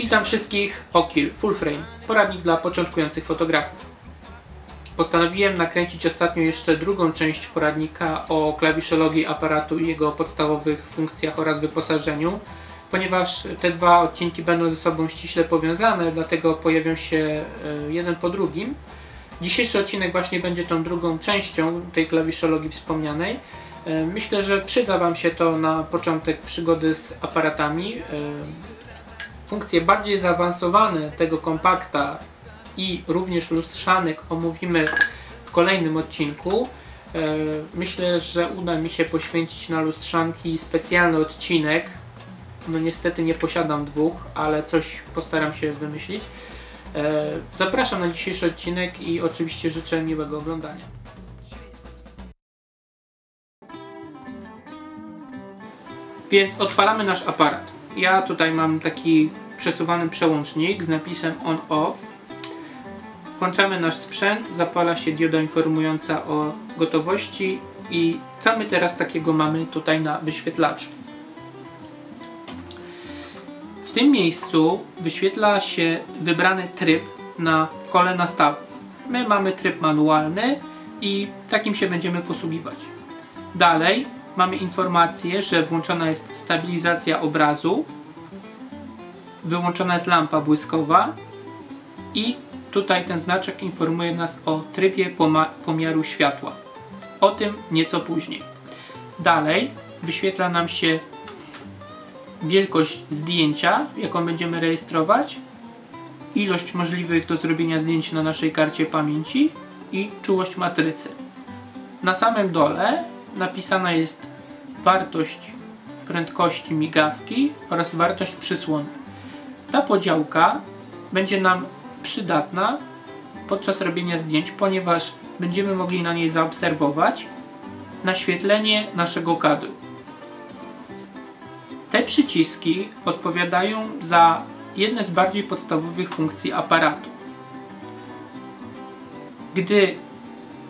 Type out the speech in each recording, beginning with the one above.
Witam wszystkich, Okil Full Frame, poradnik dla początkujących fotografów. Postanowiłem nakręcić ostatnio jeszcze drugą część poradnika o klawiszologii aparatu i jego podstawowych funkcjach oraz wyposażeniu, ponieważ te dwa odcinki będą ze sobą ściśle powiązane, dlatego pojawią się e, jeden po drugim. Dzisiejszy odcinek właśnie będzie tą drugą częścią tej klawiszologii wspomnianej. E, myślę, że przyda Wam się to na początek przygody z aparatami. E, funkcje bardziej zaawansowane tego kompakta i również lustrzanek omówimy w kolejnym odcinku. E, myślę, że uda mi się poświęcić na lustrzanki specjalny odcinek. No niestety nie posiadam dwóch, ale coś postaram się wymyślić. Zapraszam na dzisiejszy odcinek i oczywiście życzę miłego oglądania. Więc odpalamy nasz aparat. Ja tutaj mam taki przesuwany przełącznik z napisem on-off. Włączamy nasz sprzęt, zapala się dioda informująca o gotowości i co my teraz takiego mamy tutaj na wyświetlaczu. W tym miejscu wyświetla się wybrany tryb na kole nastawu. My mamy tryb manualny i takim się będziemy posługiwać. Dalej mamy informację, że włączona jest stabilizacja obrazu, wyłączona jest lampa błyskowa i tutaj ten znaczek informuje nas o trybie pomiaru światła. O tym nieco później. Dalej wyświetla nam się wielkość zdjęcia, jaką będziemy rejestrować, ilość możliwych do zrobienia zdjęć na naszej karcie pamięci i czułość matrycy. Na samym dole napisana jest wartość prędkości migawki oraz wartość przysłony. Ta podziałka będzie nam przydatna podczas robienia zdjęć, ponieważ będziemy mogli na niej zaobserwować naświetlenie naszego kadru. Te przyciski odpowiadają za jedne z bardziej podstawowych funkcji aparatu. Gdy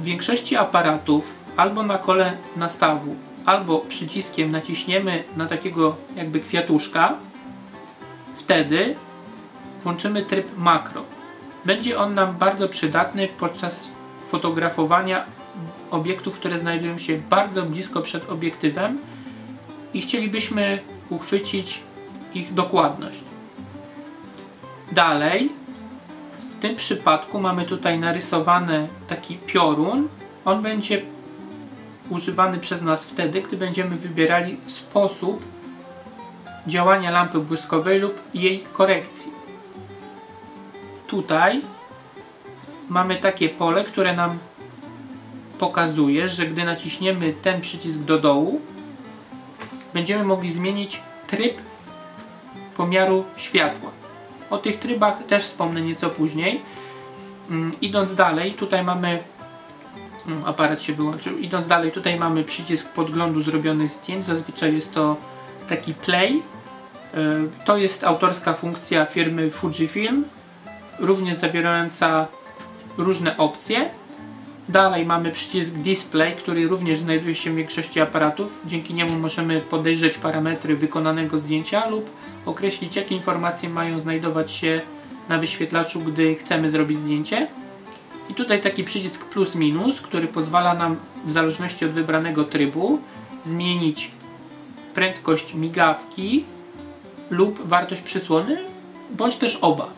w większości aparatów albo na kole nastawu, albo przyciskiem naciśniemy na takiego jakby kwiatuszka, wtedy włączymy tryb makro. Będzie on nam bardzo przydatny podczas fotografowania obiektów, które znajdują się bardzo blisko przed obiektywem i chcielibyśmy uchwycić ich dokładność. Dalej, w tym przypadku mamy tutaj narysowany taki piorun. On będzie używany przez nas wtedy, gdy będziemy wybierali sposób działania lampy błyskowej lub jej korekcji. Tutaj mamy takie pole, które nam pokazuje, że gdy naciśniemy ten przycisk do dołu, będziemy mogli zmienić tryb pomiaru światła. O tych trybach też wspomnę nieco później. Mm, idąc dalej, tutaj mamy aparat się wyłączył. Idąc dalej, tutaj mamy przycisk podglądu zrobionych zdjęć. Zazwyczaj jest to taki play. E, to jest autorska funkcja firmy Fujifilm, również zawierająca różne opcje. Dalej mamy przycisk display, który również znajduje się w większości aparatów. Dzięki niemu możemy podejrzeć parametry wykonanego zdjęcia lub określić jakie informacje mają znajdować się na wyświetlaczu, gdy chcemy zrobić zdjęcie. I tutaj taki przycisk plus minus, który pozwala nam w zależności od wybranego trybu zmienić prędkość migawki lub wartość przysłony, bądź też oba.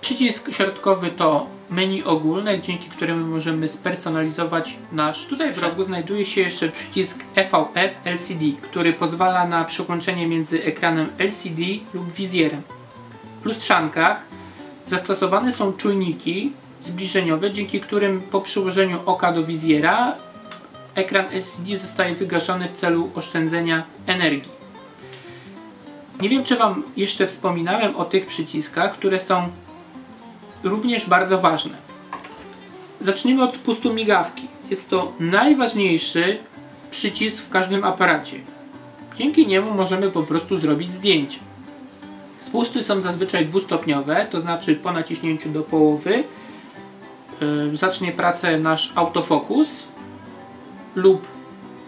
Przycisk środkowy to menu ogólne, dzięki któremu możemy spersonalizować nasz Tutaj w środku znajduje się jeszcze przycisk EVF LCD, który pozwala na przyłączenie między ekranem LCD lub wizjerem. W lustrzankach zastosowane są czujniki, zbliżeniowe, dzięki którym po przyłożeniu oka do wizjera ekran LCD zostaje wygaszony w celu oszczędzenia energii. Nie wiem, czy Wam jeszcze wspominałem o tych przyciskach, które są również bardzo ważne. Zacznijmy od spustu migawki. Jest to najważniejszy przycisk w każdym aparacie. Dzięki niemu możemy po prostu zrobić zdjęcie. Spusty są zazwyczaj dwustopniowe, to znaczy po naciśnięciu do połowy zacznie pracę nasz autofokus lub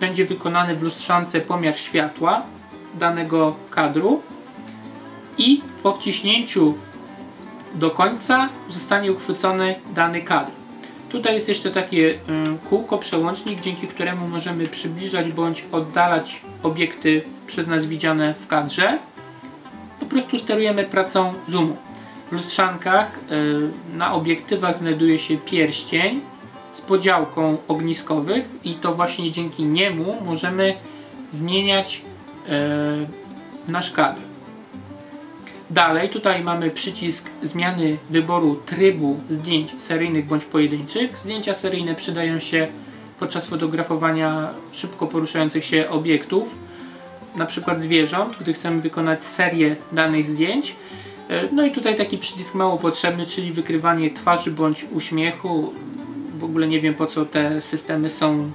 będzie wykonany w lustrzance pomiar światła danego kadru. i po wciśnięciu do końca zostanie uchwycony dany kadr. Tutaj jest jeszcze takie kółko, przełącznik, dzięki któremu możemy przybliżać bądź oddalać obiekty przez nas widziane w kadrze. Po prostu sterujemy pracą zoomu. Lustrzankach na obiektywach znajduje się pierścień z podziałką ogniskowych i to właśnie dzięki niemu możemy zmieniać nasz kadr. Dalej tutaj mamy przycisk zmiany wyboru trybu zdjęć seryjnych bądź pojedynczych. Zdjęcia seryjne przydają się podczas fotografowania szybko poruszających się obiektów, na przykład zwierząt, gdy chcemy wykonać serię danych zdjęć. No i tutaj taki przycisk mało potrzebny, czyli wykrywanie twarzy bądź uśmiechu. W ogóle nie wiem po co te systemy są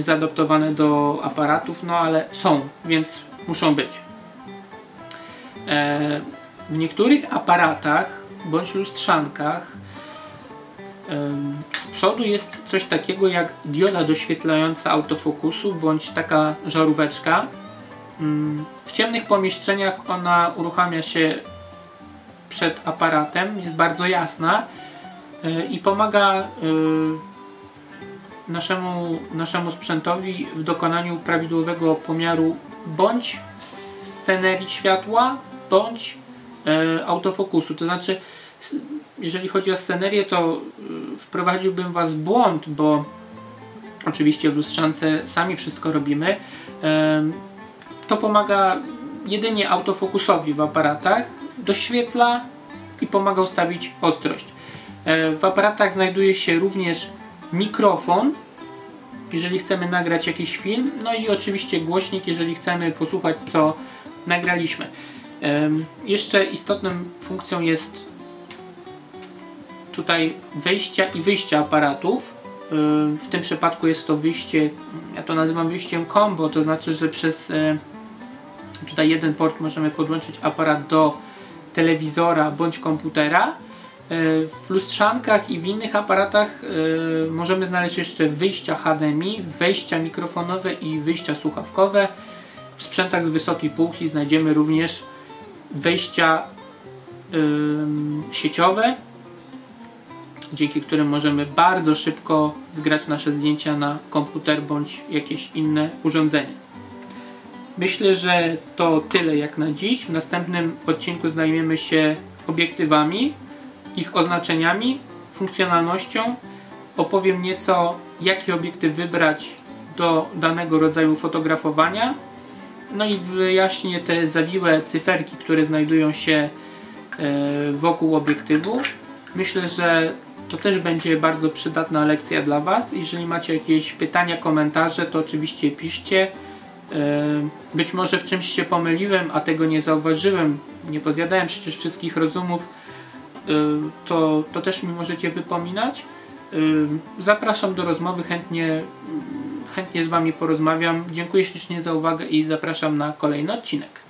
zaadoptowane do aparatów, no ale są, więc muszą być. E, w niektórych aparatach bądź lustrzankach z przodu jest coś takiego jak dioda doświetlająca autofokusu bądź taka żaróweczka. Mm, w ciemnych pomieszczeniach ona uruchamia się przed aparatem, jest bardzo jasna e, i pomaga e, naszemu, naszemu sprzętowi w dokonaniu prawidłowego pomiaru bądź scenerii światła, bądź e, autofokusu. To znaczy, jeżeli chodzi o scenerię, to wprowadziłbym Was w błąd, bo oczywiście w lustrzance sami wszystko robimy. To pomaga jedynie autofokusowi w aparatach, doświetla i pomaga ustawić ostrość. E, w aparatach znajduje się również mikrofon, jeżeli chcemy nagrać jakiś film, no i oczywiście głośnik, jeżeli chcemy posłuchać co nagraliśmy. Jeszcze istotną funkcją jest tutaj wejścia i wyjścia aparatów. W tym przypadku jest to wyjście, ja to nazywam wyjściem combo, to znaczy, że przez tutaj jeden port możemy podłączyć aparat do telewizora bądź komputera. W lustrzankach i w innych aparatach możemy znaleźć jeszcze wyjścia HDMI, wejścia mikrofonowe i wyjścia słuchawkowe. W sprzętach z wysokiej półki znajdziemy również wejścia sieciowe, dzięki którym możemy bardzo szybko zgrać nasze zdjęcia na komputer bądź jakieś inne urządzenie. Myślę, że to tyle jak na dziś. W następnym odcinku zajmiemy się obiektywami, ich oznaczeniami, funkcjonalnością. Opowiem nieco, jaki obiektyw wybrać do danego rodzaju fotografowania no i wyjaśnię te zawiłe cyferki, które znajdują się e, wokół obiektywu. Myślę, że to też będzie bardzo przydatna lekcja dla Was. Jeżeli macie jakieś pytania, komentarze, to oczywiście piszcie. E, być może w czymś się pomyliłem, a tego nie zauważyłem, nie pozjadałem przecież wszystkich rozumów, e, to, to też mi możecie wypominać. Zapraszam do rozmowy, chętnie chętnie z Wami porozmawiam. Dziękuję ślicznie za uwagę i zapraszam na kolejny odcinek.